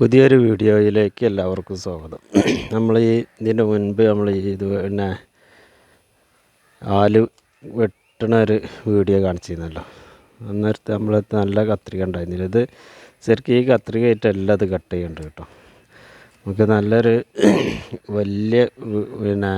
പുതിയൊരു വീഡിയോയിലേക്ക് എല്ലാവർക്കും സ്വാഗതം. നമ്മൾ ഈ ഇതിന്റെ മുൻപ് നമ്മൾ ഈ ഇത് പിന്നെ ആൽ വെട്ടണ ഒരു വീഡിയോ കാണിച്ചിരുന്നല്ലോ. അന്നേരത്തെ നമ്മൾ നല്ല കത്രിക ഉണ്ടായിരുന്നില്ല. ഇത് ശരിക്കും ഈ കത്രികയായിട്ടല്ല അത് കട്ട് ചെയ്യേണ്ടത് കേട്ടോ. നമുക്ക് നല്ലൊരു വലിയ പിന്നെ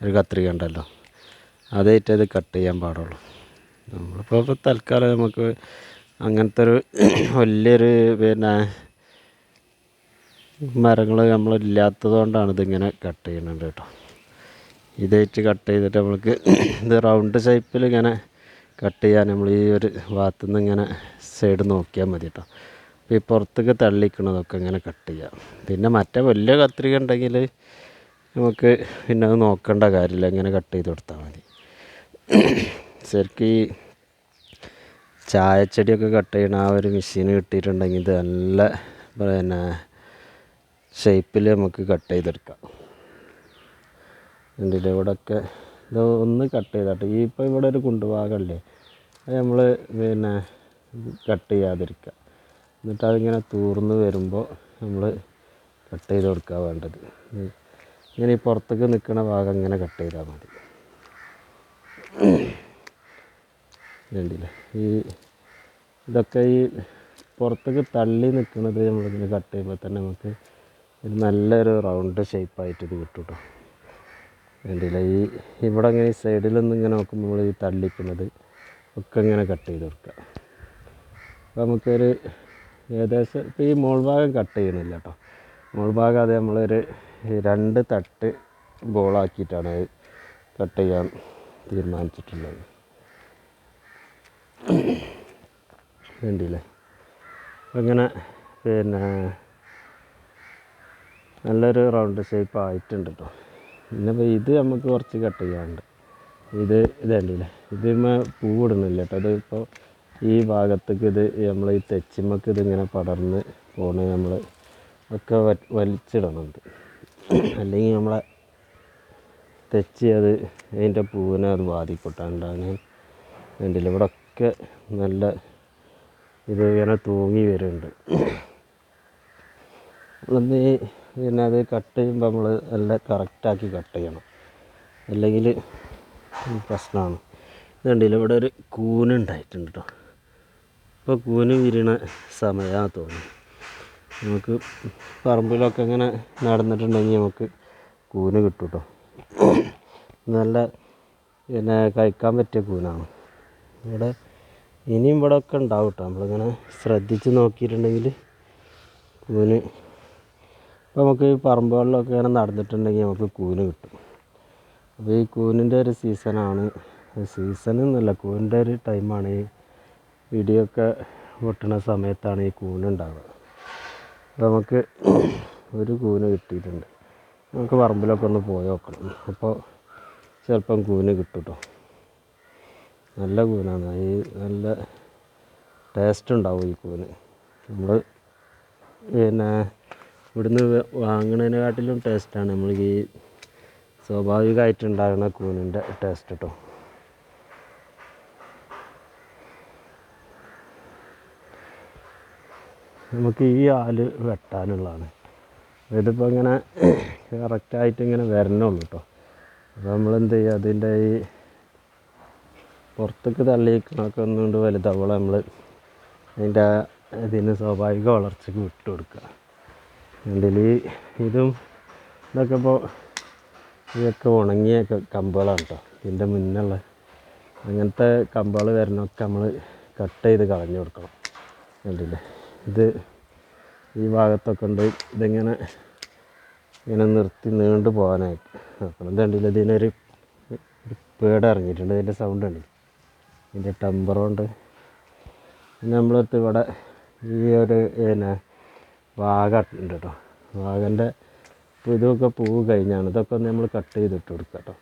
ഒരു കത്രിക ഉണ്ടല്ലോ. അതായിട്ട് ഇത് കട്ട് ചെയ്യാൻ പാടുള്ളൂ. നമ്മളിപ്പോൾ തൽക്കാലം നമുക്ക് അങ്ങനത്തെ ഒരു വലിയൊരു പിന്നെ മരങ്ങൾ നമ്മളില്ലാത്തത് കൊണ്ടാണ് ഇതിങ്ങനെ കട്ട് ചെയ്യുന്നത് കേട്ടോ. ഇതായിട്ട് കട്ട് ചെയ്തിട്ട് നമ്മൾക്ക് ഇത് റൗണ്ട് ഷേപ്പിൽ ഇങ്ങനെ കട്ട് ചെയ്യാൻ നമ്മൾ ഈ ഒരു ഭാഗത്തു നിന്ന് ഇങ്ങനെ സൈഡ് നോക്കിയാൽ മതി കേട്ടോ. അപ്പോൾ ഈ പുറത്തേക്ക് തള്ളിക്കണതൊക്കെ ഇങ്ങനെ കട്ട് ചെയ്യാം. പിന്നെ മറ്റേ വലിയ കത്രിക ഉണ്ടെങ്കിൽ നമുക്ക് പിന്നെ അത് നോക്കേണ്ട കാര്യമില്ല. ഇങ്ങനെ കട്ട് ചെയ്ത് കൊടുത്താൽ മതി. ശരിക്കും ഈ ചായച്ചെടിയൊക്കെ കട്ട് ചെയ്യണ ആ ഒരു മെഷീൻ കിട്ടിയിട്ടുണ്ടെങ്കിൽ ഇത് നല്ല പിന്നെ ഷേപ്പിൽ നമുക്ക് കട്ട് ചെയ്തെടുക്കാം. കണ്ടില്ലേ ഇവിടെയൊക്കെ ഇത് ഒന്ന് കട്ട് ചെയ്താട്ടെ. ഈ ഇപ്പോൾ ഇവിടെ ഒരു കുണ്ടുഭാഗമല്ലേ അത് നമ്മൾ പിന്നെ കട്ട് ചെയ്യാതിരിക്കുക. എന്നിട്ട് അതിങ്ങനെ തൂർന്ന് വരുമ്പോൾ നമ്മൾ കട്ട് ചെയ്ത് കൊടുക്കുക വേണ്ടത്. ഇങ്ങനെ ഈ പുറത്തേക്ക് നിൽക്കുന്ന ഭാഗം ഇങ്ങനെ കട്ട് ചെയ്താൽ മതി. വേണ്ടില്ലേ ഈ ഇതൊക്കെ ഈ പുറത്തേക്ക് തള്ളി നിൽക്കുന്നത് നമ്മളിങ്ങനെ കട്ട് ചെയ്യുമ്പോൾ തന്നെ നമുക്ക് ഒരു നല്ലൊരു റൗണ്ട് ഷേപ്പായിട്ട് ഇത് കിട്ടും കേട്ടോ വേണ്ടില്ല ഈ ഇവിടെ ഇങ്ങനെ ഈ സൈഡിലൊന്നും ഇങ്ങനെ നോക്കുമ്പോൾ ഈ തള്ളിക്കുന്നത് ഒക്കെ ഇങ്ങനെ കട്ട് ചെയ്ത് കൊടുക്കുക. അപ്പോൾ നമുക്കൊരു ഏകദേശം ഇപ്പോൾ ഈ മോൾ ഭാഗം കട്ട് ചെയ്യുന്നില്ല കേട്ടോ മോൾ ഭാഗം അത് നമ്മളൊരു രണ്ട് തട്ട് ബോളാക്കിയിട്ടാണ് കട്ട് ചെയ്യാൻ തീരുമാനിച്ചിട്ടുള്ളത്. വേണ്ടിയില്ലേ അങ്ങനെ പിന്നെ നല്ലൊരു റൗണ്ട് ഷേപ്പ് ആയിട്ടുണ്ട് കേട്ടോ പിന്നെ ഇപ്പോൾ ഇത് നമുക്ക് കുറച്ച് കട്ട് ചെയ്യാനുണ്ട്. ഇത് ഇത് കണ്ടില്ലേ ഇതിന്മേ പൂവിടുന്നില്ല കേട്ടോ അത് ഇപ്പോൾ ഈ ഭാഗത്തേക്ക് ഇത് നമ്മൾ ഈ തെച്ചിമ്മക്ക് ഇതിങ്ങനെ പടർന്ന് പോണ് നമ്മൾ ഒക്കെ വ- വലിച്ചിടണുണ്ട്. അല്ലെങ്കിൽ നമ്മളെ തെച്ചി അത് അതിന്റെ പൂവിനെ അത് ബാധിക്കൊട്ടാണ്ടാണ് അതിന്റെ ഇവിടെ ഒക്കെ നല്ല ഇത് ഇങ്ങനെ തൂങ്ങി വരുന്നുണ്ട്. നമ്മളന്ന് പിന്നെ അത് കട്ട് ചെയ്യുമ്പോൾ നമ്മൾ നല്ല കറക്റ്റാക്കി കട്ട് ചെയ്യണം. അല്ലെങ്കിൽ പ്രശ്നമാണ് ഇതുണ്ടല്ലോ ഇവിടെ ഒരു കൂനുണ്ടായിട്ടുണ്ട് കേട്ടോ ഇപ്പോൾ കൂന് വിരിയണ സമയമാണ് തോന്നുന്നു. നമുക്ക് പറമ്പിലൊക്കെ ഇങ്ങനെ നടന്നിട്ടുണ്ടെങ്കിൽ നമുക്ക് കൂന് കിട്ടും കേട്ടോ നല്ല പിന്നെ കഴിക്കാൻ പറ്റിയ കൂനാണ്. ഇവിടെ ഇനിയും ഇവിടെ ഒക്കെ ഉണ്ടാവും കേട്ടോ നമ്മളിങ്ങനെ ശ്രദ്ധിച്ച് നോക്കിയിട്ടുണ്ടെങ്കിൽ കൂന് ഇപ്പോൾ നമുക്ക് പറമ്പുകളിലൊക്കെ ഇങ്ങനെ നടന്നിട്ടുണ്ടെങ്കിൽ നമുക്ക് കൂന് കിട്ടും. അപ്പോൾ ഈ കൂനിന്റെ ഒരു സീസണാണ്. സീസൺ എന്നല്ല കൂനിന്റെ ഒരു ടൈമാണ് ഈ ഇടിയൊക്കെ പൊട്ടുന്ന സമയത്താണ് ഈ കൂനുണ്ടാവുക അപ്പോൾ നമുക്ക് ഒരു കൂന് കിട്ടിയിട്ടുണ്ട്. നമുക്ക് പറമ്പിലൊക്കെ ഒന്ന് പോയി നോക്കണം. അപ്പോൾ ചിലപ്പം കൂന് കിട്ടും കേട്ടോ നല്ല കൂനാണ്. ഈ നല്ല ടേസ്റ്റ് ഉണ്ടാവും ഈ കൂന്. നമ്മൾ പിന്നെ ഇവിടുന്ന് വാങ്ങണതിനെക്കാട്ടിലും ടേസ്റ്റാണ് നമ്മൾ ഈ സ്വാഭാവികമായിട്ട് ഉണ്ടാകുന്ന കൂനിന്റെ ടേസ്റ്റ് കേട്ടോ നമുക്ക് ഈ ആൽ വെട്ടാനുള്ളതാണ്. ഇതിപ്പോൾ ഇങ്ങനെ കറക്റ്റായിട്ട് ഇങ്ങനെ വരണുള്ളൂ കേട്ടോ അപ്പോൾ നമ്മളെന്ത് ചെയ്യുക അതിന്റെ ഈ പുറത്തേക്ക് തള്ളിയിക്കണൊക്കെ ഒന്നുകൊണ്ട് വലുതാവുമ്പോൾ നമ്മൾ അതിന്റെ ഇതിന് സ്വാഭാവിക വളർച്ചയ്ക്ക് വിട്ടു കൊടുക്കുക ഇതിൽ ഇതും ഇതൊക്കെ ഇപ്പോൾ ഇതൊക്കെ ഉണങ്ങിയ കമ്പുകളാണ് കേട്ടോ ഇതിന്റെ മുന്നുള്ള അങ്ങനത്തെ കമ്പുകൾ വരുന്നൊക്കെ നമ്മൾ കട്ട് ചെയ്ത് കളഞ്ഞു കൊടുക്കണം. കണ്ടില്ലേ? ഇത് ഈ ഭാഗത്തൊക്കെ ഉണ്ട്. ഇതിങ്ങനെ ഇങ്ങനെ നിർത്തി നീണ്ടു പോകാനായിട്ട്. ഇത് കണ്ടില്ല? ഇതിനൊരു ഒരു പേട് ഇറങ്ങിയിട്ടുണ്ട്. ഇതിന്റെ സൗണ്ട് ഉണ്ട് ഇതിന്റെ ടെമ്പറുണ്ട് പിന്നെ നമ്മളടുത്ത് ഇവിടെ ഈ ഒരു പിന്നെ വാഗ ഉണ്ട് കേട്ടോ. ഇപ്പോൾ ഇതൊക്കെ പൂവ് കഴിഞ്ഞാണ്. ഇതൊക്കെ ഒന്ന് നമ്മൾ കട്ട് ചെയ്തിട്ട് കൊടുക്കുക കേട്ടോ.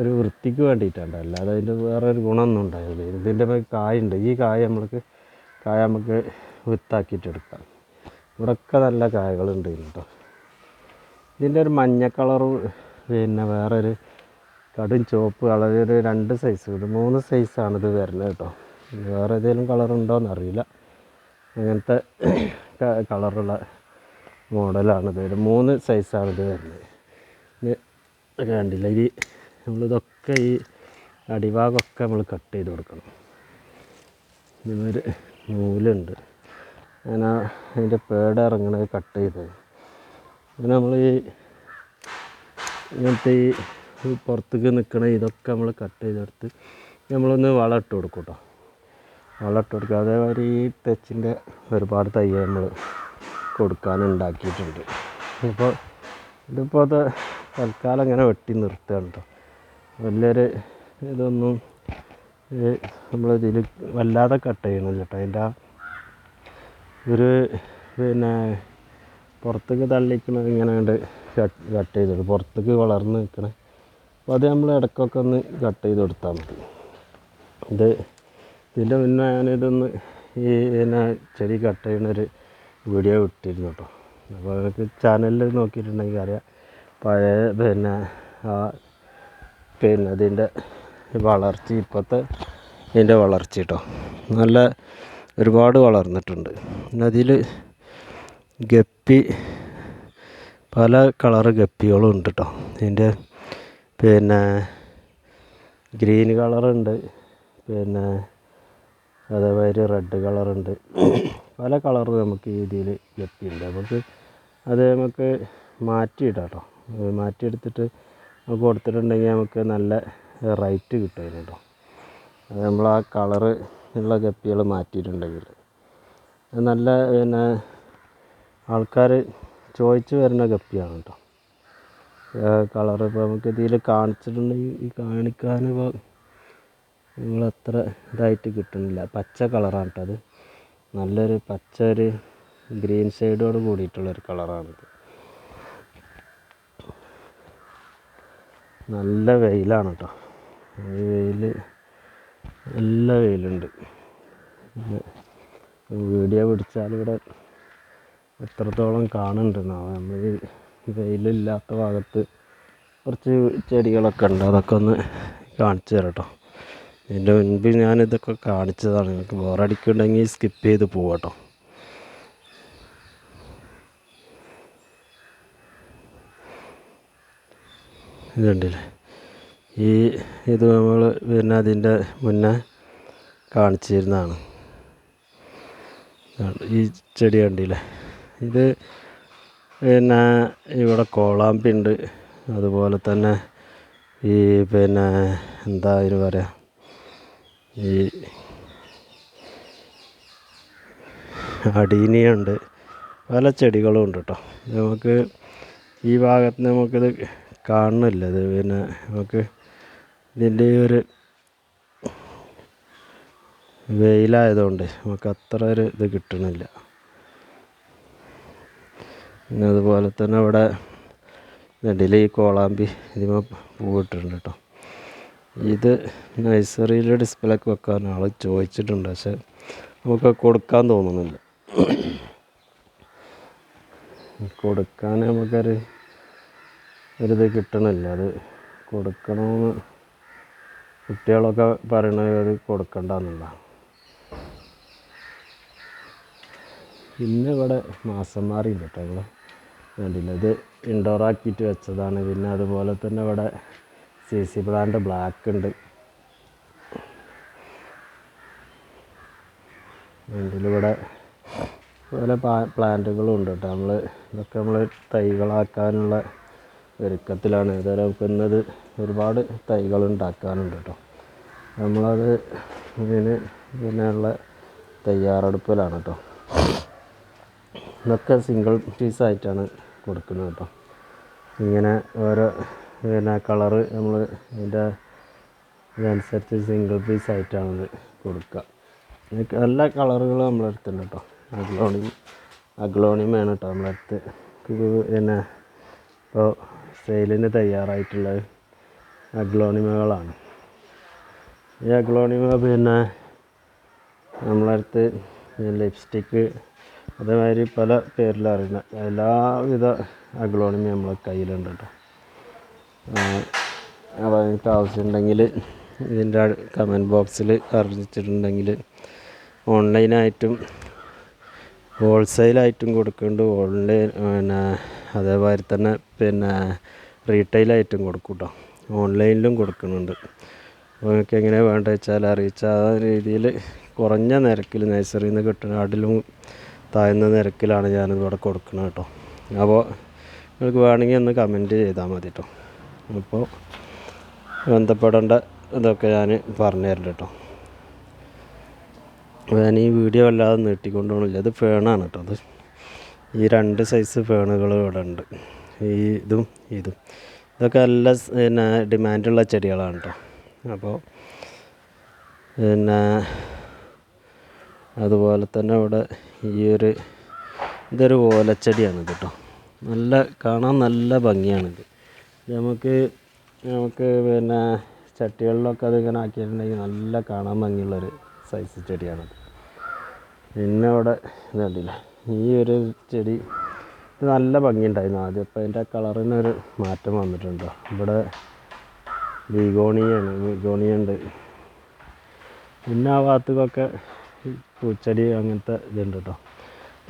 ഒരു വൃത്തിക്ക് വേണ്ടിയിട്ടാണ്. അല്ലാതെ അതിന്റെ വേറെ ഒരു ഗുണമൊന്നും ഉണ്ടാവില്ല ഇതിന്റെ കായ കായുണ്ട്. ഈ കായ നമ്മൾക്ക് കായ നമുക്ക് വിത്താക്കിയിട്ട് എടുക്കാം. ഇവിടെയൊക്കെ നല്ല കായകളുണ്ട് കേട്ടോ. ഇതിന്റെ ഒരു മഞ്ഞ കളറ് പിന്നെ വേറൊരു കടും ചുവപ്പ് കളർ ഒരു രണ്ട് സൈസ് ഇത് മൂന്ന് സൈസാണിത് വരുന്നത് കേട്ടോ. വേറെ ഏതെങ്കിലും അറിയില്ല അങ്ങനത്തെ കളറുള്ള മോഡലാണ് ഇത്. വരുന്നത് മൂന്ന് സൈസാണ് ഇത് വരുന്നത്. ഇത് കണ്ടില്ല? ഇത് നമ്മളിതൊക്കെ ഈ അടിഭാഗമൊക്കെ നമ്മൾ കട്ട് ചെയ്ത് കൊടുക്കണം. ഇതൊരു നൂലുണ്ട്. അങ്ങനെ അതിന്റെ പേട ഇറങ്ങണത് കട്ട് ചെയ്ത്. അങ്ങനെ നമ്മൾ ഈ ഇങ്ങനത്തെ ഈ പുറത്തേക്ക് നിൽക്കണ ഇതൊക്കെ നമ്മൾ കട്ട് ചെയ്തെടുത്ത് നമ്മളൊന്ന് വളം ഇട്ട് കൊടുക്കും കേട്ടോ വളം ഇട്ട് കൊടുക്കുക. അതേമാതിരി ഈ തെച്ചിന്റെ ഒരുപാട് തൈ നമ്മൾ കൊടുക്കാൻ ഉണ്ടാക്കിയിട്ടുണ്ട്. ഇപ്പോൾ ഇതിപ്പോൾ അത് തൽക്കാലം ഇങ്ങനെ വെട്ടി നിർത്തുകയാണ് കേട്ടോ വലിയൊരു ഇതൊന്നും നമ്മളിതിൽ വല്ലാതെ കട്ട് ചെയ്യണില്ല കേട്ടോ അതിന്റെ ആ ഒരു പിന്നെ പുറത്തേക്ക് തള്ളിക്കണത് ഇങ്ങനെ കണ്ട് കട്ട് കട്ട് ചെയ്തിട്ട് പുറത്തേക്ക് വളർന്ന് നിൽക്കണേ. അപ്പോൾ അത് നമ്മൾ ഇടയ്ക്കൊക്കെ ഒന്ന് കട്ട് ചെയ്ത് കൊടുത്താൽ മതി. ഇത് ഇതിന്റെ മുന്നേ ഞാനിതൊന്ന് ഈ പിന്നെ ചെടി കട്ട് ചെയ്യണൊരു വീഡിയോ ഇട്ടിരുന്നു കേട്ടോ. അപ്പോൾ അവർക്ക് ചാനലിൽ നോക്കിയിട്ടുണ്ടെങ്കിൽ അറിയാം. പഴയ പിന്നെ ആ പിന്നെ അതിന്റെ വളർച്ച ഇപ്പോഴത്തെ ഇതിന്റെ വളർച്ച കേട്ടോ. നല്ല ഒരുപാട് വളർന്നിട്ടുണ്ട്. അതിൽ ഗപ്പി പല കളറ് ഗപ്പികളും ഉണ്ട് കേട്ടോ. ഇതിന്റെ പിന്നെ ഗ്രീൻ കളറുണ്ട്. പിന്നെ അതേമാതിരി റെഡ് കളറുണ്ട് പല കളറ് നമുക്ക് ഈ ഇതിൽ ലഭ്യമുണ്ട്. നമുക്ക് അത് നമുക്ക് മാറ്റിയിടാം കേട്ടോ മാറ്റിയെടുത്തിട്ട് നമുക്ക് കൊടുത്തിട്ടുണ്ടെങ്കിൽ നമുക്ക് നല്ല റൈറ്റ് കിട്ടും അതിന് കേട്ടോ. അത് നമ്മൾ ആ കളറ് ഉള്ള ഗപ്പികൾ മാറ്റിയിട്ടുണ്ടെങ്കിൽ. അത് നല്ല പിന്നെ ആൾക്കാർ ചോദിച്ച് വരുന്ന ഗപ്പിയാണ് കേട്ടോ. കളർ ഇപ്പോൾ നമുക്ക് ഇതിൽ കാണിച്ചിട്ടുണ്ടെങ്കിൽ ഈ കാണിക്കാൻ നിങ്ങൾ അത്ര ഇതായിട്ട് കിട്ടുന്നില്ല. പച്ച കളറാണ് കേട്ടോ അത്. നല്ലൊരു പച്ച ഒരു ഗ്രീൻ ഷെയ്ഡോട് കൂടിയിട്ടുള്ളൊരു കളറാണിത്. നല്ല വെയിലാണ് കേട്ടോ ഈ വെയിൽ നല്ല വെയിലുണ്ട്. വീഡിയോ പിടിച്ചാൽ ഇവിടെ എത്രത്തോളം കാണുന്നുണ്ട് നമ്മൾ വെയിലില്ലാത്ത ഭാഗത്ത് കുറച്ച് ചെടികളൊക്കെ ഉണ്ട്. അതൊക്കെ ഒന്ന് കാണിച്ചു തരാം കേട്ടോ ഇതിന്റെ മുൻപ് ഞാനിതൊക്കെ കാണിച്ചതാണ്. നിങ്ങൾക്ക് ബോറടിക്കുന്നുണ്ടെങ്കിൽ സ്കിപ്പ് ചെയ്ത് പോവാട്ടോ. ഇതുണ്ടല്ലേ ഈ ഇത് നമ്മൾ പിന്നെ അതിന്റെ മുന്നേ കാണിച്ചിരുന്നതാണ്. ഈ ചെടി കണ്ടില്ലേ? ഇത് പിന്നെ ഇവിടെ കോളാമ്പി ഉണ്ട് അതുപോലെ തന്നെ ഈ പിന്നെ എന്താ അതിന് പറയുക ഈ അടീനിയുണ്ട്. പല ചെടികളും ഉണ്ട് കേട്ടോ നമുക്ക് ഈ ഭാഗത്ത് നമുക്കിത് കാണുന്നില്ല. ഇത് പിന്നെ നമുക്ക് ഇതിന്റെ ഒരു വെയിലായതുകൊണ്ട് നമുക്ക് അത്ര ഒരു ഇത് കിട്ടണില്ല. പിന്നെ അതുപോലെ തന്നെ ഇവിടെ നെടിൽ ഈ കോളാമ്പി ഇതിമ പൂവിട്ടിട്ടുണ്ട് കേട്ടോ ഇത് നഴ്സറിയിൽ ഡിസ്പ്ലേക്ക് വെക്കാൻ ആൾ ചോദിച്ചിട്ടുണ്ട് പക്ഷെ നമുക്ക് കൊടുക്കാൻ തോന്നുന്നില്ല. കൊടുക്കാൻ നമുക്കൊരു ഒരിത് കിട്ടണില്ല. അത് കൊടുക്കണമെന്ന് കുട്ടികളൊക്കെ പറയണത് അത് എന്നുള്ള പിന്നെ ഇവിടെ മാസം മാറിയില്ല കേട്ടോ ഞങ്ങൾ കണ്ടില്ല? ഇത് ഇൻഡോർ ആക്കിയിട്ട് വെച്ചതാണ്. പിന്നെ അതുപോലെ തന്നെ ഇവിടെ സി സി ബ്രാൻഡ് ബ്ലാക്ക് ഉണ്ട്. ഇതിലിവിടെ പല പ്ലാന്റുകളും ഉണ്ട് കേട്ടോ. നമ്മൾ ഇതൊക്കെ നമ്മൾ തൈകളാക്കാനുള്ള ഒരുക്കത്തിലാണ്. ഇതുവരെ നമുക്ക് ഇന്നത് ഒരുപാട് തൈകൾ ഉണ്ടാക്കാനുണ്ട് കേട്ടോ. നമ്മളത് ഇതിന് പിന്നെയുള്ള തയ്യാറെടുപ്പിലാണ് കേട്ടോ. ഇതൊക്കെ സിംഗിൾ പീസായിട്ടാണ് കൊടുക്കുന്നത് കേട്ടോ. ഇങ്ങനെ ഓരോ പിന്നെ കളറ് നമ്മൾ അതിന്റെ ഇതനുസരിച്ച് സിംഗിൾ പീസ് ആയിട്ടാണ് കൊടുക്കുക. നല്ല എല്ലാ കളറുകളും നമ്മളെ അടുത്തുണ്ട് കേട്ടോ. അഗ്ലോണി അഗ്ലോണിയമാണ് കേട്ടോ നമ്മളെ അടുത്ത്. ഇത് പിന്നെ ഇപ്പോൾ സെയിലിന് തയ്യാറായിട്ടുള്ള അഗ്ലോണിമകളാണ് ഈ അഗ്ലോണിമ പിന്നെ നമ്മളടുത്ത് ലിപ്സ്റ്റിക്ക് അതേമാതിരി പല പേരിലറിയുന്ന എല്ലാവിധ അഗ്ലോണിമ നമ്മളെ കയ്യിലുണ്ട് കേട്ടോ. നിങ്ങൾക്ക് ആവശ്യമുണ്ടെങ്കിൽ ഇതിന്റെ കമന്റ് ബോക്സിൽ അറിയിച്ചിട്ടുണ്ടെങ്കിൽ ഓൺലൈനായിട്ടും ഹോൾസെയിലായിട്ടും കൊടുക്കുന്നുണ്ട് ഓൺലൈൻ പിന്നെ അതേമാതിരി തന്നെ പിന്നെ റീറ്റെയിലായിട്ടും കൊടുക്കും കേട്ടോ ഓൺലൈനിലും കൊടുക്കുന്നുണ്ട്. നിങ്ങൾക്ക് എങ്ങനെയാണ് വേണ്ടത് വെച്ചാൽ അറിയിച്ചാൽ ആ രീതിയിൽ കുറഞ്ഞ നിരക്കിൽ നഴ്സറിയിൽ നിന്ന് കിട്ടുന്ന അടിലും താഴ്ന്ന നിരക്കിലാണ് ഞാനിവിടെ കൊടുക്കുന്നത് കേട്ടോ അപ്പോൾ നിങ്ങൾക്ക് വേണമെങ്കിൽ ഒന്ന് കമന്റ് ചെയ്താൽ മതി കേട്ടോ അപ്പോൾ ബന്ധപ്പെടേണ്ട ഇതൊക്കെ ഞാൻ പറഞ്ഞു തരുന്നുണ്ട് കേട്ടോ. ഞാൻ ഈ വീഡിയോ വല്ലാതെ നീട്ടിക്കൊണ്ടോണില്ല ഇത് ഫേണാണ് കേട്ടോ. അത് ഈ രണ്ട് സൈസ് ഫേണുകൾ ഇവിടെ ഉണ്ട്. ഈ ഇതും ഇതും. ഇതൊക്കെ നല്ല പിന്നെ ഡിമാൻഡുള്ള ചെടികളാണ് കേട്ടോ. അപ്പോൾ പിന്നെ അതുപോലെ തന്നെ ഇവിടെ ഈ ഒരു ഇതൊരു ഓലച്ചെടിയാണ് കേട്ടോ. നല്ല കാണാൻ നല്ല ഭംഗിയാണിത്. നമുക്ക് നമുക്ക് പിന്നെ ചട്ടികളിലൊക്കെ അതിങ്ങനെ ആക്കിയിട്ടുണ്ടെങ്കിൽ നല്ല കാണാൻ ഭംഗിയുള്ളൊരു സൈസ് ചെടിയാണത് പിന്നെ അവിടെ ഇത് കണ്ടില്ലേ? ഈ ഒരു ചെടി ഇത് നല്ല ഭംഗിയുണ്ടായിരുന്നു. ആദ്യം അപ്പോൾ അതിന്റെ കളറിനൊരു മാറ്റം വന്നിട്ടുണ്ടോ. ഇവിടെ ബീഗോണിയാണ്. ബീഗോണിയ ഉണ്ട്. പിന്നെ ആ ഭാഗത്തേക്കൊക്കെ ഈ പൂച്ചെടി അങ്ങനത്തെ ഇതുണ്ട് കേട്ടോ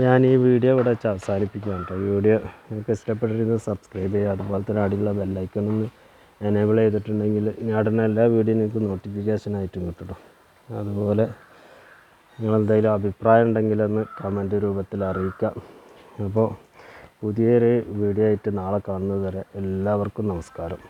ഞാൻ ഈ വീഡിയോ ഇവിടെ വെച്ച് അവസാനിപ്പിക്കുകയാണ് കേട്ടോ. ഈ വീഡിയോ നിങ്ങൾക്ക് ഇഷ്ടപ്പെട്ടിരുന്നത് സബ്സ്ക്രൈബ് ചെയ്യുക അതുപോലെ തന്നെ അടിയിലുള്ള ബെല്ലൈക്കൺ ഒന്ന് എനേബിൾ ചെയ്തിട്ടുണ്ടെങ്കിൽ ഞാൻ ഉടനെ എല്ലാ വീഡിയോ നിങ്ങൾക്ക് നോട്ടിഫിക്കേഷൻ ആയിട്ടും കിട്ടും അതുപോലെ നിങ്ങളെന്തെങ്കിലും അഭിപ്രായം ഉണ്ടെങ്കിൽ ഒന്ന് കമന്റ് രൂപത്തിൽ അറിയിക്കാം അപ്പോൾ പുതിയൊരു വീഡിയോ ആയിട്ട് നാളെ കാണുന്നത് വരെ എല്ലാവർക്കും നമസ്കാരം.